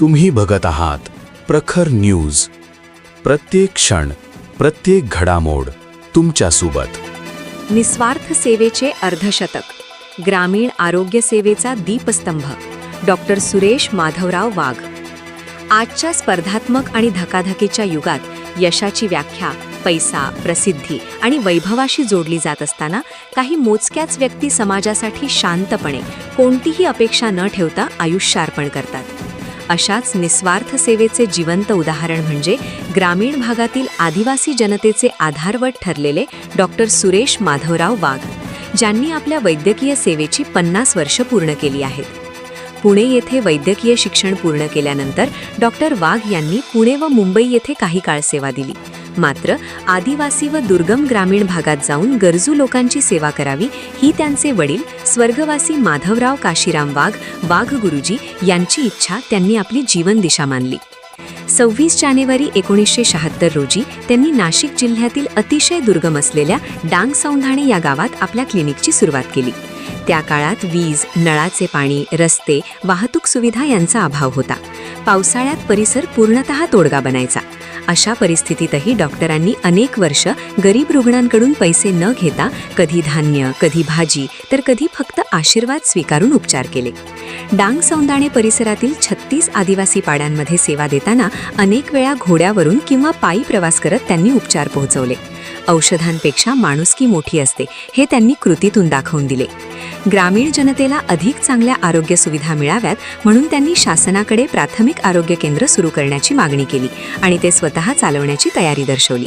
तुम्ही बघत आहात प्रखर न्यूज. प्रत्येक क्षण प्रत्येक घडामोड तुमच्यासोबत. निस्वार्थ सेवेचे अर्धशतक ग्रामीण आरोग्य सेवेचा दीपस्तंभ. डॉक्टर सुरेश माधवराव वाघ. आजच्या स्पर्धात्मक आणि धकाधकीच्या युगात यशाची व्याख्या पैसा प्रसिद्धी आणि वैभवाशी जोडली जात असताना काही मोजक्याच व्यक्ती समाजासाठी शांतपणे कोणतीही अपेक्षा न ठेवता आयुष्यार्पण करतात. अशाच निस्वार्थ सेवेचे जिवंत उदाहरण म्हणजे ग्रामीण भागातील आदिवासी जनतेचे आधारवट ठरलेले डॉक्टर सुरेश माधवराव वाघ ज्यांनी आपल्या वैद्यकीय सेवेची पन्नास वर्ष पूर्ण केली आहेत. पुणे येथे वैद्यकीय शिक्षण पूर्ण केल्यानंतर डॉक्टर वाघ यांनी पुणे व मुंबई येथे काही काळ सेवा दिली. मात्र आदिवासी व दुर्गम ग्रामीण भागात जाऊन गरजू लोकांची सेवा करावी ही त्यांचे वडील स्वर्गवासी माधवराव काशीराम वाघ वाघ गुरुजी यांची इच्छा त्यांनी आपली जीवन दिशा मानली. सव्वीस जानेवारी एकोणीसशे शहात्तर रोजी त्यांनी नाशिक जिल्ह्यातील अतिशय दुर्गम असलेल्या डांग सौंधाणे या गावात आपल्या क्लिनिकची सुरुवात केली. त्या काळात वीज नळाचे पाणी रस्ते वाहतूक सुविधा यांचा अभाव होता. पावसाळ्यात परिसर पूर्णतः तोडगा बनायचा. अशा परिस्थितीतही डॉक्टरांनी अनेक वर्ष गरीब रुग्णांकडून पैसे न घेता कधी धान्य कधी भाजी तर कधी फक्त आशीर्वाद स्वीकारून उपचार केले. डांग सौंदाणे परिसरातील छत्तीस आदिवासी पाड्यांमध्ये सेवा देताना अनेक वेळा घोड्यावरून किंवा पायी प्रवास करत त्यांनी उपचार पोहोचवले. औषधांपेक्षा माणुसकी मोठी असते हे त्यांनी कृतीतून दाखवून दिले. ग्रामीण जनतेला अधिक चांगल्या आरोग्य सुविधा मिळाव्यात म्हणून त्यांनी शासनाकडे प्राथमिक आरोग्य केंद्र सुरू करण्याची मागणी केली आणि ते स्वतः चालवण्याची तयारी दर्शवली.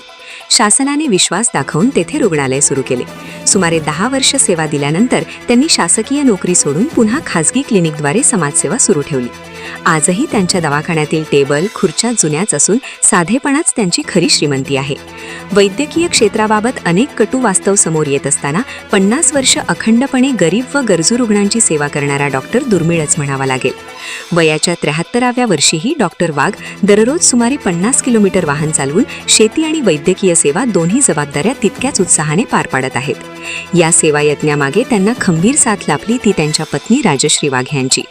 शासनाने विश्वास दाखवून तेथे रुग्णालय सुरू केले. सुमारे दहा वर्ष सेवा दिल्यानंतर त्यांनी शासकीय नोकरी सोडून पुन्हा खासगी क्लिनिकद्वारे समाजसेवा सुरू ठेवली. आजही त्यांच्या दवाखान्यातील टेबल खुर्च्या जुन्याच असून साधेपणाच त्यांची खरी श्रीमंती आहे. वैद्यकीय क्षेत्राबाबत अनेक कटू वास्तव समोर येत असताना पन्नास वर्ष अखंडपणे गरीब व गरजू रुग्णांची सेवा करणारा डॉक्टर दुर्मिळच म्हणावा लागेल. वयाच्या त्र्याहत्तराव्या वर्षीही डॉक्टर वाघ दररोज सुमारे पन्नास किलोमीटर वाहन चालवून शेती आणि वैद्यकीय सेवा दोन्ही जबाबदाऱ्या तितक्याच उत्साहाने पार पाडत आहेत. या सेवा यज्ञामागे त्यांना खंबीर साथ लाभली ती त्यांच्या पत्नी राजश्री वाघ यांची.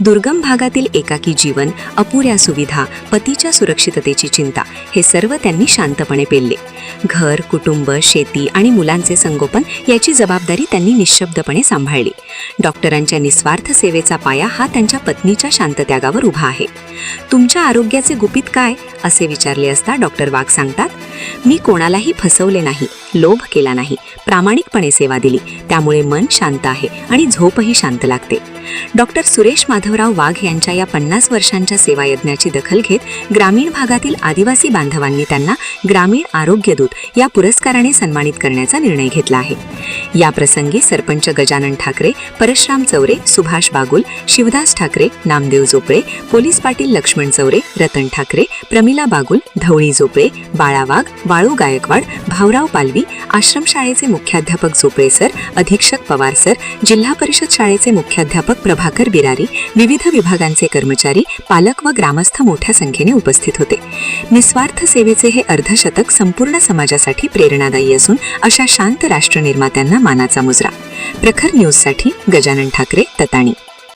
दुर्गम भागातील एका एकाकी जीवन अपुऱ्या सुविधा पतीच्या सुरक्षिततेची चिंता हे सर्व त्यांनी शांतपणे पेलले. घर कुटुंब शेती आणि मुलांचे संगोपन याची जबाबदारी त्यांनी निशब्दपणे सांभाळली. डॉक्टरांच्या निस्वार्थ सेवेचा पाया हा त्यांच्या पत्नीच्या शांतत्यागावर उभा आहे. तुमच्या आरोग्याचे गुपित काय? असे विचारले असता डॉक्टर वाघ सांगतात. मी कोणालाही फसवले नाही लोभ केला नाही प्रामाणिकपणे सेवा दिली. त्यामुळे मन शांत आहे आणि झोपही शांत लागते. डॉक्टर सुरेश माधवराव वाघ यांच्या या पन्नास वर्षांच्या सेवायज्ञाची दखल घेत ग्रामीण भागातील आदिवासी बांधवांनी त्यांना ग्रामीण आरोग्य दूत या पुरस्काराने सन्मानित करण्याचा निर्णय घेतला आहे. या प्रसंगी सरपंच गजानन ठाकरे परशुराम चौरे सुभाष बागुल शिवदास ठाकरे नामदेव जोपळे पोलीस पाटील लक्ष्मण चौरे रतन ठाकरे प्रमिला बागुल धवळी जोपळे बाळा वाघ वाळू गायकवाड भाऊराव पालवी आश्रमशाळेचे मुख्याध्यापक जोपळे सर अधीक्षक पवार सर जिल्हा परिषद शाळेचे मुख्याध्यापक प्रभाकर बिरारी विविध विभागांचे कर्मचारी पालक व ग्रामस्थ मोठ्या संख्येने उपस्थित होते. निस्वार्थ सेवेचे हे अर्धशतक संपूर्ण समाजासाठी प्रेरणादायी असून अशा शांत राष्ट्रनिर्मात्यांना मानाचा मुजरा. प्रखर न्यूजसाठी गजानन ठाकरे तताणी.